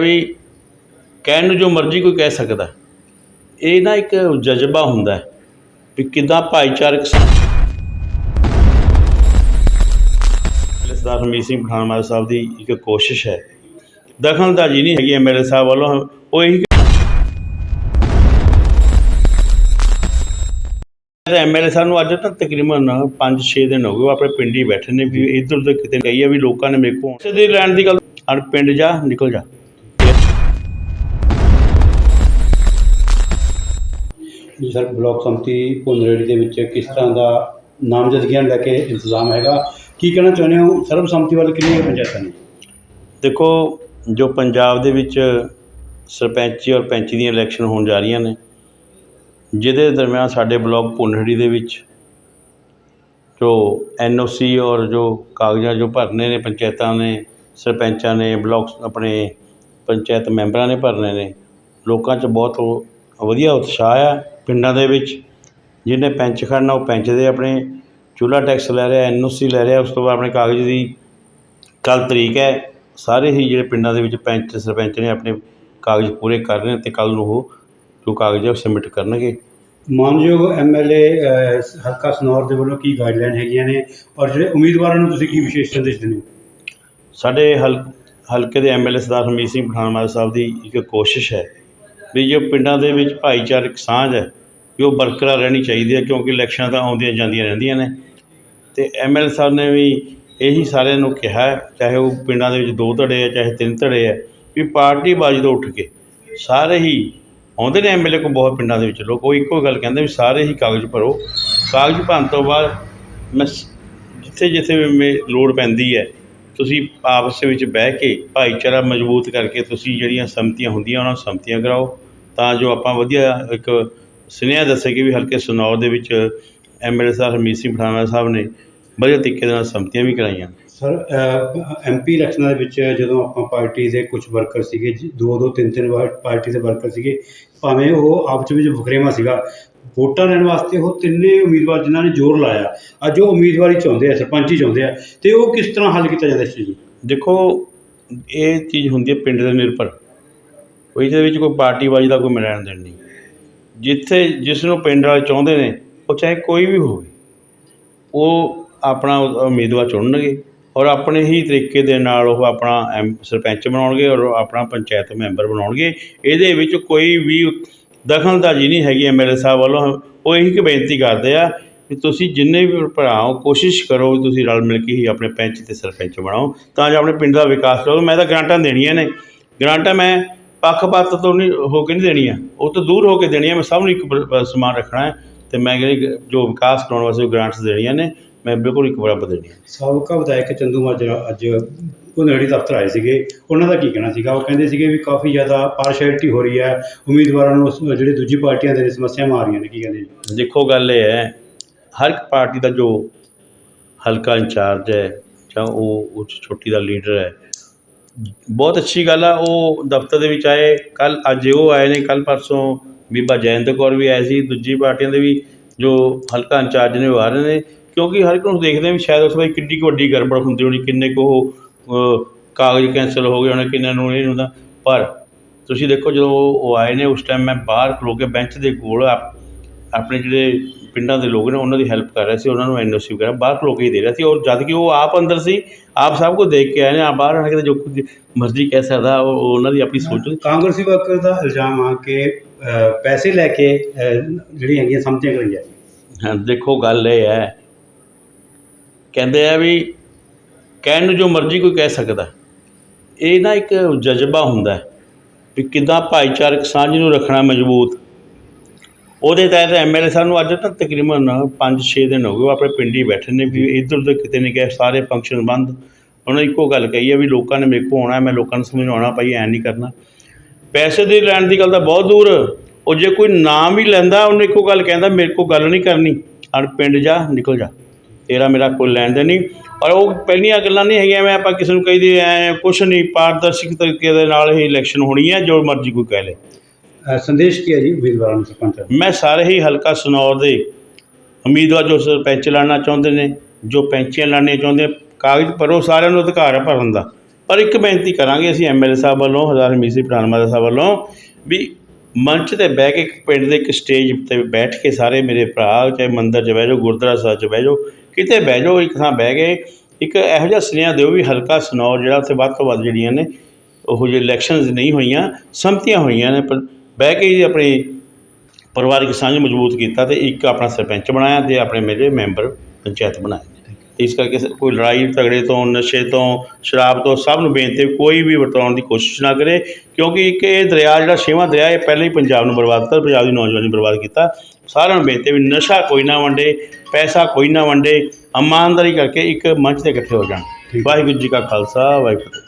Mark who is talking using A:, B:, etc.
A: ਵੀ ਕਹਿਣ ਨੂੰ ਜੋ ਮਰਜ਼ੀ ਕੋਈ ਕਹਿ ਸਕਦਾ। ਇਹ ਨਾ ਇੱਕ ਜਜ਼ਬਾ ਹੁੰਦਾ ਵੀ ਕਿੱਦਾਂ ਭਾਈਚਾਰਕ ਸਰਦਾਰ ਹਰਮੀਤ ਸਿੰਘ ਪਠਾਨਮਾਰ ਸਾਹਿਬ ਦੀ ਇੱਕ ਕੋਸ਼ਿਸ਼ ਹੈ। ਦਖਲਅੰਦਾਜ਼ੀ ਨਹੀਂ ਹੈਗੀ ਐਮਐਲਏ ਸਾਹਿਬ ਵੱਲੋਂ, ਉਹ ਇਹੀ ਐਮਐਲਏ ਸਾਹਿਬ ਨੂੰ ਅੱਜ ਤਾਂ ਤਕਰੀਬਨ 5-6 ਦਿਨ ਹੋ ਗਏ ਉਹ ਆਪਣੇ ਪਿੰਡ ਹੀ ਬੈਠੇ ਨੇ, ਵੀ ਇੱਧਰ ਉਧਰ ਕਿਤੇ ਗਈ ਆ ਵੀ ਲੋਕਾਂ ਨੇ ਮੇਰੇ ਕੋਲ ਸਿੱਧੀ ਲੈਣ ਦੀ ਗੱਲ, ਹਰ ਪਿੰਡ ਜਾ, ਨਿਕਲ ਜਾ।
B: ਜੀ ਸਰ ਬਲਾਕ ਸੰਮਤੀ ਪੁਨਰੇੜੀ ਦੇ ਵਿੱਚ ਕਿਸ ਤਰ੍ਹਾਂ ਦਾ ਨਾਮਜ਼ਦਗੀਆਂ ਨੂੰ ਲੈ ਕੇ ਇੰਤਜ਼ਾਮ ਹੈਗਾ? ਕੀ ਕਹਿਣਾ ਚਾਹੁੰਦੇ ਹੋ? ਸਰਬਸੰਮਤੀ ਵੱਲ ਕਿੰਨੀਆਂ ਪੰਚਾਇਤਾਂ ਨੇ?
A: ਦੇਖੋ, ਜੋ ਪੰਜਾਬ ਦੇ ਵਿੱਚ ਸਰਪੰਚੀ ਔਰ ਪੰਚੀ ਦੀਆਂ ਇਲੈਕਸ਼ਨ ਹੋਣ ਜਾ ਰਹੀਆਂ ਨੇ, ਜਿਹਦੇ ਦਰਮਿਆਨ ਸਾਡੇ ਬਲਾਕ ਪੁਨਹੜੀ ਦੇ ਵਿੱਚ ਜੋ ਐਨਓਸੀ ਔਰ ਜੋ ਕਾਗਜ਼ਾਂ ਜੋ ਭਰਨੇ ਨੇ, ਪੰਚਾਇਤਾਂ ਨੇ, ਸਰਪੰਚਾਂ ਨੇ, ਬਲਾਕ ਆਪਣੇ ਪੰਚਾਇਤ ਮੈਂਬਰਾਂ ਨੇ ਭਰਨੇ ਨੇ, ਲੋਕਾਂ 'ਚ ਬਹੁਤ ਵਧੀਆ ਉਤਸ਼ਾਹ ਆ। ਪਿੰਡਾਂ ਦੇ ਵਿੱਚ ਜਿਹਨੇ ਪੈਂਚ ਖੜਨਾ ਉਹ ਪੈਂਚ ਦੇ ਆਪਣੇ ਚੁੱਲ੍ਹਾ ਟੈਕਸ ਲੈ ਰਿਹਾ ਐਨਓਸੀ ਲੈ ਰਿਹਾ ਉਸ ਤੋਂ ਬਾਅਦ ਆਪਣੇ ਕਾਗਜ਼ ਦੀ ਕੱਲ ਤਰੀਕ ਹੈ ਸਾਰੇ ਹੀ ਜਿਹੜੇ ਪਿੰਡਾਂ ਦੇ ਵਿੱਚ ਪੰਚ ਸਰਪੰਚ ਨੇ ਆਪਣੇ ਕਾਗਜ਼ ਪੂਰੇ ਕਰ ਰਹੇ ਨੇ ਤੇ ਕੱਲ ਨੂੰ ਉਹ ਜੋ ਕਾਗਜ਼ ਹੈ ਉਹ ਸਬਮਿਟ ਕਰਨਗੇ।
B: ਮਾਨਯੋਗ ਐਮਐਲਏ ਹਲਕਾ ਸਨੌਰ ਦੇ ਵੱਲੋਂ ਕੀ ਗਾਈਡਲਾਈਨ ਹੈਗੀਆਂ ਨੇ ਔਰ ਜਿਹੜੇ ਉਮੀਦਵਾਰਾਂ ਨੂੰ ਤੁਸੀਂ ਕੀ ਵਿਸ਼ੇਸ਼ ਸੰਦੇਸ਼ ਦਿੰਦੇ ਹੋ?
A: ਸਾਡੇ ਹਲ ਹਲਕੇ ਦੇ ਐਮਐਲਏ ਸਰਦਾਰ ਹਰਮੀਤ ਸਿੰਘ ਪਠਾਨਮਾਰ ਸਾਹਿਬ ਦੀ ਇੱਕ ਕੋਸ਼ਿਸ਼ ਹੈ ਵੀ ਜੋ ਪਿੰਡਾਂ ਦੇ ਵਿੱਚ ਭਾਈਚਾਰਕ ਸਾਂਝ ਹੈ, ਵੀ ਉਹ ਬਰਕਰਾਰ ਰਹਿਣੀ ਚਾਹੀਦੀ ਹੈ, ਕਿਉਂਕਿ ਇਲੈਕਸ਼ਨਾਂ ਤਾਂ ਆਉਂਦੀਆਂ ਜਾਂਦੀਆਂ ਰਹਿੰਦੀਆਂ ਨੇ। ਅਤੇ ਤੇ ਐਮਐਲਏ ਸਾਹਿਬ ਨੇ ਵੀ ਇਹੀ ਸਾਰਿਆਂ ਨੂੰ ਕਿਹਾ ਚਾਹੇ ਉਹ ਪਿੰਡਾਂ ਦੇ ਵਿੱਚ ਦੋ ਧੜੇ ਹੈ, ਚਾਹੇ ਤਿੰਨ ਧੜੇ ਹੈ, ਵੀ ਪਾਰਟੀ ਬਾਜੀ ਤੋਂ ਉੱਠ ਕੇ ਸਾਰੇ ਹੀ ਆਉਂਦੇ ਨੇ ਐਮਐਲਏ ਕੋ ਬਹੁਤ ਪਿੰਡਾਂ ਦੇ ਵਿੱਚ ਲੋਕ, ਉਹ ਇੱਕੋ ਗੱਲ ਕਹਿੰਦੇ ਵੀ ਸਾਰੇ ਹੀ ਕਾਗਜ਼ ਭਰੋ। ਕਾਗਜ਼ ਭਰਨ ਤੋਂ ਬਾਅਦ ਮੈਂ ਜਿੱਥੇ ਜਿੱਥੇ ਵੀ ਮੇ, ਲੋੜ ਪੈਂਦੀ ਹੈ, ਤੁਸੀਂ ਆਪਸ ਵਿੱਚ ਬਹਿ ਕੇ ਭਾਈਚਾਰਾ ਮਜ਼ਬੂਤ ਕਰਕੇ ਤੁਸੀਂ ਜਿਹੜੀਆਂ ਸੰਮਤੀਆਂ ਹੁੰਦੀਆਂ, ਉਹਨਾਂ ਨੂੰ ਸੰਮਤੀਆਂ ਕਰਾਓ। ਤਾਂ ਜੋ ਆਪਾਂ ਵਧੀਆ ਇੱਕ ਸੁਨੇਹਾ ਦੱਸੇ ਕਿ ਵੀ ਹਲਕੇ ਸਨੌਰ ਦੇ ਵਿੱਚ ਐਮਐਲਏ ਸਾਹਿਬ ਹਰਮੀਤ ਸਿੰਘ ਪਠਾਨਮਾਰ ਸਾਹਿਬ ਨੇ ਵਧੀਆ ਤਰੀਕੇ ਦੇ ਨਾਲ ਸੰਮਤੀਆਂ ਵੀ ਕਰਾਈਆਂ।
B: ਸਰ ਐਮਪੀ ਇਲੈਕਸ਼ਨਾਂ ਦੇ ਵਿੱਚ ਜਦੋਂ ਆਪਾਂ ਪਾਰਟੀ ਦੇ ਕੁਝ ਵਰਕਰ ਸੀਗੇ ਦੋ ਦੋ ਤਿੰਨ ਤਿੰਨ ਵਾਰ ਪਾਰਟੀ ਦੇ ਵਰਕਰ ਸੀਗੇ ਭਾਵੇਂ ਉਹ ਆਪਸ ਵਿੱਚ ਵਖਰੇਵਾ ਸੀਗਾ ਵੋਟਾਂ ਲੈਣ ਵਾਸਤੇ ਉਹ ਤਿੰਨੇ ਉਮੀਦਵਾਰ ਜਿਨ੍ਹਾਂ ਨੇ ਜ਼ੋਰ ਲਾਇਆ ਅੱਜ ਉਹ ਉਮੀਦਵਾਰੀ ਚਾਹੁੰਦੇ ਆ ਸਰਪੰਚੀ ਚਾਹੁੰਦੇ ਆ ਤੇ ਉਹ ਕਿਸ ਤਰ੍ਹਾਂ ਹੱਲ ਕੀਤਾ ਜਾਂਦਾ ਇਸ ਚੀਜ਼ ਨੂੰ?
A: ਦੇਖੋ ਇਹ ਚੀਜ਼ ਹੁੰਦੀ ਹੈ ਪਿੰਡ ਦੇ ਨਿਰਭਰ। ਕੋਈ ਇਹਦੇ ਵਿੱਚ ਕੋਈ ਪਾਰਟੀਬਾਜ਼ੀ ਦਾ ਕੋਈ ਲੈਣ ਦੇਣ ਨਹੀਂ। ਜਿੱਥੇ ਜਿਸ ਨੂੰ ਪਿੰਡ ਵਾਲੇ ਚਾਹੁੰਦੇ ਨੇ, ਉਹ ਚਾਹੇ ਕੋਈ ਵੀ ਹੋਵੇ, ਉਹ ਆਪਣਾ ਉਮੀਦਵਾਰ ਚੁਣਨਗੇ ਔਰ ਆਪਣੇ ਹੀ ਤਰੀਕੇ ਦੇ ਨਾਲ ਉਹ ਆਪਣਾ ਐਮ ਸਰਪੰਚ ਬਣਾਉਣਗੇ ਔਰ ਆਪਣਾ ਪੰਚਾਇਤ ਮੈਂਬਰ ਬਣਾਉਣਗੇ। ਇਹਦੇ ਵਿੱਚ ਕੋਈ ਵੀ ਦਖਲਅੰਦਾਜ਼ੀ ਨਹੀਂ ਹੈਗੀ ਐਮਐਲਏ ਸਾਹਿਬ ਵੱਲੋਂ। ਉਹ ਇਹੀ ਕਿ ਬੇਨਤੀ ਕਰਦੇ ਆ ਕਿ ਤੁਸੀਂ ਜਿੰਨੇ ਵੀ ਭਰਾ ਹੋ, ਕੋਸ਼ਿਸ਼ ਕਰੋ ਵੀ ਤੁਸੀਂ ਰਲ ਮਿਲ ਕੇ ਹੀ ਆਪਣੇ ਪੰਚ ਤੇ ਸਰਪੰਚ ਬਣਾਓ, ਤਾਂ ਜੋ ਆਪਣੇ ਪਿੰਡ ਦਾ ਵਿਕਾਸ ਕਰੋ ਮੈਂ ਤਾਂ ਗ੍ਰਾਂਟਾਂ ਦੇਣੀਆਂ ਨੇ। ਗ੍ਰਾਂਟਾਂ ਮੈਂ ਪੱਖਪਾਤ ਤੋਂ ਨਹੀਂ ਹੋ ਕੇ ਨਹੀਂ ਦੇਣੀਆਂ ਉਹ ਤੋਂ ਦੂਰ ਹੋ ਕੇ ਦੇਣੀਆਂ ਮੈਂ ਸਭ ਨੂੰ ਇੱਕ ਬ- ਸਮਾਨ ਰੱਖਣਾ ਹੈ ਤੇ ਮੈਂ ਜਿਹੜੀ ਜੋ ਵਿਕਾਸ ਕਰਾਉਣ ਵਾਸਤੇ ਗ੍ਰਾਂਟਸ ਦੇਣੀਆਂ ਨੇ ਮੈਂ ਬਿਲਕੁਲ ਇੱਕ ਬਰਾਬਰ ਦੇਣੀਆਂ
B: ਸਾਬਕਾ ਵਿਧਾਇਕ ਚੰਦੂ ਮਾਜਰਾ ਅੱਜ ਪੁਨਰੇੜੀ ਦਫ਼ਤਰ ਆਏ ਸੀਗੇ। ਉਹਨਾਂ ਦਾ ਕੀ ਕਹਿਣਾ ਸੀਗਾ? ਉਹ ਕਹਿੰਦੇ ਸੀਗੇ ਵੀ ਕਾਫੀ ਜ਼ਿਆਦਾ ਪਾਰਸ਼ੈਲਿਟੀ ਹੋ ਰਹੀ ਹੈ। ਉਮੀਦਵਾਰਾਂ ਨੂੰ ਉਸ- ਜਿਹੜੇ ਦੂਜੀ ਪਾਰਟੀਆਂ ਦੇ ਨੇ ਸਮੱਸਿਆਵਾਂ ਆ ਰਹੀਆਂ ਨੇ। ਕੀ ਕਹਿੰਦੇ ਜੀ?
A: ਦੇਖੋ ਗੱਲ ਇਹ ਹੈ ਹਰ ਇੱਕ ਪਾਰਟੀ ਦਾ ਜੋ ਹਲਕਾ ਇੰਚਾਰਜ ਹੈ ਜਾਂ ਉਹ ਉਹ 'ਚ ਛੋਟੀ ਦਾ ਲੀਡਰ ਹੈ ਬਹੁਤ ਅੱਛੀ ਗੱਲ ਆ, ਉਹ ਦਫ਼ਤਰ ਦੇ ਵਿੱਚ ਆਏ ਕੱਲ੍ਹ ਅੱਜ ਉਹ ਆਏ ਨੇ ਕੱਲ੍ਹ ਪਰਸੋਂ ਬੀਬਾ ਜੈਨਤ ਕੌਰ ਵੀ ਆਏ ਸੀ, ਦੂਜੀ ਪਾਰਟੀਆਂ ਦੇ ਵੀ ਜੋ ਹਲਕਾ ਇੰਚਾਰਜ ਨੇ ਉਹ ਆ ਰਹੇ ਨੇ, ਕਿਉਂਕਿ ਹਰ ਇੱਕ ਨੂੰ ਦੇਖਦੇ ਵੀ ਸ਼ਾਇਦ ਉਸ ਵਿੱਚ ਕਿੰਨੀ ਕੁ ਵੱਡੀ ਗੜਬੜ ਹੁੰਦੀ ਹੋਣੀ, ਕਿੰਨੇ ਕੁ ਉਹ ਕਾਗਜ਼ ਕੈਂਸਲ ਹੋ ਗਏ ਹੋਣੇ, ਕਿੰਨੇ ਨੂੰ ਇਹ ਹੁੰਦਾ, ਪਰ ਤੁਸੀਂ ਦੇਖੋ ਜਦੋਂ ਉਹ ਆਏ ਨੇ, ਉਸ ਟਾਈਮ ਮੈਂ ਬਾਹਰ ਖਲੋ ਕੇ ਬੈਂਚ ਦੇ ਕੋਲ ਆਪ- ਆਪਣੇ ਜਿਹੜੇ ਪਿੰਡਾਂ ਦੇ ਲੋਕ ਨੇ ਉਹਨਾਂ ਦੀ ਹੈਲਪ ਕਰ ਰਿਹਾ ਸੀ ਉਹਨਾਂ ਨੂੰ ਐਨਓਸੀ ਵਗੈਰਾ ਬਾਹਰ ਖਲੋ ਕੇ ਹੀ ਦੇ ਰਿਹਾ ਸੀ ਔਰ ਜਦ ਕਿ ਉਹ ਆਪ ਅੰਦਰ ਸੀ ਆਪ ਸਭ ਕੁਝ ਦੇਖ ਕੇ ਆਏ ਨੇ ਆ ਬਾਹਰ ਆਣ ਕੇ ਜੋ ਕੁਝ ਮਰਜ਼ੀ ਕਹਿ ਸਕਦਾ ਉਹ ਉਹ ਉਹਨਾਂ ਦੀ ਆਪਣੀ ਸੋਚ।
B: ਕਾਂਗਰਸੀ ਵਰਕਰ ਦਾ ਇਲਜ਼ਾਮ ਆ ਕਿ ਪੈਸੇ ਲੈ ਕੇ ਅ, ਜਿਹੜੀਆਂ ਹੈਗੀਆਂ ਸਮਝੀਆਂ ਕਰਾਈਆਂ
A: ਹਾਂ ਦੇਖੋ ਗੱਲ ਇਹ ਹੈ। ਕਹਿੰਦੇ ਆ ਵੀ ਕਹਿਣ ਨੂੰ ਜੋ ਮਰਜ਼ੀ ਕੋਈ ਕਹਿ ਸਕਦਾ। ਇਹ ਨਾ ਇੱਕ ਜਜ਼ਬਾ ਹੁੰਦਾ ਹੈ ਵੀ ਕਿੱਦਾਂ ਭਾਈਚਾਰਕ ਸਾਂਝ ਨੂੰ ਰੱਖਣਾ ਮਜ਼ਬੂਤ ਉਹਦੇ ਤਹਿਤ ਐਮਐਲਏ ਸਾਹਿਬ ਨੂੰ ਅੱਜ ਤਾਂ ਤਕਰੀਬਨ 5-6 ਦਿਨ ਹੋ ਗਏ ਉਹ ਆਪਣੇ ਪਿੰਡ ਹੀ ਬੈਠੇ ਨੇ ਵੀ ਇੱਧਰ ਉੱਧਰ ਕਿਤੇ ਨਹੀਂ ਗਏ, ਸਾਰੇ ਫੰਕਸ਼ਨ ਬੰਦ। ਉਹਨਾਂ ਇੱਕੋ ਗੱਲ ਕਹੀ ਹੈ ਵੀ ਲੋਕਾਂ ਨੇ ਮੇਰੇ ਕੋਲ ਆਉਣਾ, ਮੈਂ ਲੋਕਾਂ ਨੂੰ ਸਮਝਾਉਣਾ ਭਾਈ, ਐਂ ਨਹੀਂ ਕਰਨਾ। ਪੈਸੇ ਦੀ ਲੈਣ ਦੀ ਗੱਲ ਤਾਂ ਬਹੁਤ ਦੂਰ। ਉਹ ਜੇ ਕੋਈ ਨਾਮ ਵੀ ਲੈਂਦਾ, ਉਹਨੇ ਇੱਕੋ ਗੱਲ ਕਹਿੰਦਾ, ਮੇਰੇ ਕੋਲ ਗੱਲ ਨਹੀਂ ਕਰਨੀ। ਅਣ ਪਿੰਡ ਜਾ, ਨਿਕਲ ਜਾ। ਤੇਰਾ ਮੇਰਾ ਕੋਈ ਲੈਣ ਦੇ ਨਹੀਂ। ਔਰ ਉਹ ਪਹਿਲੀਆਂ ਗੱਲਾਂ ਨਹੀਂ ਹੈਗੀਆਂ ਮੈਂ ਆਪਾਂ ਕਿਸੇ ਨੂੰ ਕਹੀ ਦੇ ਐ ਕੁਛ ਨਹੀਂ ਪਾਰਦਰਸ਼ਕ ਤਰੀਕੇ ਦੇ ਨਾਲ ਹੀ ਇਲੈਕਸ਼ਨ ਹੋਣੀ ਹੈ ਜੋ ਮਰਜ਼ੀ ਕੋਈ ਕਹਿ ਲੇ।
B: ਅ, ਸੰਦੇਸ਼ ਕੀ ਹੈ ਜੀ ਉਮੀਦਵਾਰਾਂ ਨੂੰ ਸਰਪੰਚਾਂ
A: ਮੈਂ ਸਾਰੇ ਹੀ ਹਲਕਾ ਸਨੌਰ ਦੇ ਉਮੀਦਵਾਰ ਜੋ ਸਰਪੰਚ ਲੜਨਾ ਚਾਹੁੰਦੇ ਨੇ ਜੋ ਪੈਂਚੀਆਂ ਲੜਨੀਆਂ ਚਾਹੁੰਦੇ ਕਾਗਜ਼ ਭਰੋ ਸਾਰਿਆਂ ਨੂੰ ਅਧਿਕਾਰ ਹੈ ਭਰਨ ਦਾ। ਪਰ ਇੱਕ ਬੇਨਤੀ ਕਰਾਂਗੇ ਅਸੀਂ ਐਮਐਲਏ ਸਾਹਿਬ ਵੱਲੋਂ ਹਜ਼ਾਰ ਹਮੀਦ ਸਿੰਘ ਪਠਾਨ ਮਾਜਰਾ ਸਾਹਿਬ ਵੱਲੋਂ ਵੀ ਮੰਚ ਤੇ ਬਹਿ ਕੇ ਇੱਕ ਪਿੰਡ ਦੇ ਇੱਕ ਸਟੇਜ ਤੇ ਬੈਠ ਕੇ ਸਾਰੇ ਮੇਰੇ ਭਰਾ ਚਾਹੇ ਮੰਦਿਰ 'ਚ ਬਹਿ ਜਾਓ ਗੁਰਦੁਆਰਾ ਸਾਹਿਬ 'ਚ ਬਹਿ ਜਾਓ ਕਿਤੇ ਬਹਿ ਜਾਓ ਇੱਕ ਥਾਂ ਬਹਿ ਕੇ ਇੱਕ ਇਹੋ ਜਿਹਾ ਸੁਨੇਹਾ ਦਿਓ ਵੀ ਹਲਕਾ ਸਨੌਰ ਜਿਹੜਾ ਉੱਥੇ ਵੱਧ ਤੋਂ ਵੱਧ ਜਿਹੜੀਆਂ ਨੇ ਉਹ ਜਿਹੇ ਇਲੈਕਸ਼ਨਸ ਨਹੀਂ ਹੋਈਆਂ ਸੰਮਤੀਆਂ ਹੋਈਆਂ ਨੇ ਪਰ ਬਹਿ ਕੇ ਹੀ ਆਪਣੀ ਪਰਿਵਾਰਿਕ ਸਾਂਝ ਮਜ਼ਬੂਤ ਕੀਤਾ ਤੇ ਇੱਕ ਆਪਣਾ ਸਰਪੰਚ ਬਣਾਇਆ ਤੇ ਆਪਣੇ ਮੇਰੇ ਮੈਂਬਰ ਪੰਚਾਇਤ ਬਣਾਏ ਇਸ ਕਰਕੇ ਸ- ਕੋਈ ਲੜਾਈ ਝਗੜੇ ਤੋਂ ਨਸ਼ੇ ਤੋਂ ਸ਼ਰਾਬ ਤੋਂ ਸਭ ਨੂੰ ਬੇਨਤੀ ਹੈ ਕੋਈ ਵੀ ਵਰਤਾਉਣ ਦੀ ਕੋਸ਼ਿਸ਼ ਨਾ ਕਰੇ ਕਿਉਂਕਿ ਇੱਕ ਇਹ ਦਰਿਆ ਜਿਹੜਾ ਛੇਵਾਂ ਦਰਿਆ ਇਹ ਪਹਿਲਾਂ ਹੀ ਪੰਜਾਬ ਨੂੰ ਬਰਬਾਦ ਕੀਤਾ ਪੰਜਾਬ ਦੀ ਨੌਜਵਾਨੀ ਬਰਬਾਦ ਕੀਤਾ। ਸਾਰਿਆਂ ਨੂੰ ਬੇਨਤੀ ਹੈ ਵੀ ਨਸ਼ਾ ਕੋਈ ਨਾ ਵੰਡੇ ਪੈਸਾ ਕੋਈ ਨਾ ਵੰਡੇ ਇਮਾਨਦਾਰੀ ਕਰਕੇ ਇੱਕ ਮੰਚ ਤੇ ਇਕੱਠੇ ਹੋ ਜਾਣ। ਵਾਹਿਗੁਰੂ ਜੀ ਕਾ ਖਾਲਸਾ ਵਾਹਿਗੁਰੂ ਜੀ ਕੀ ਫਤਿਹ।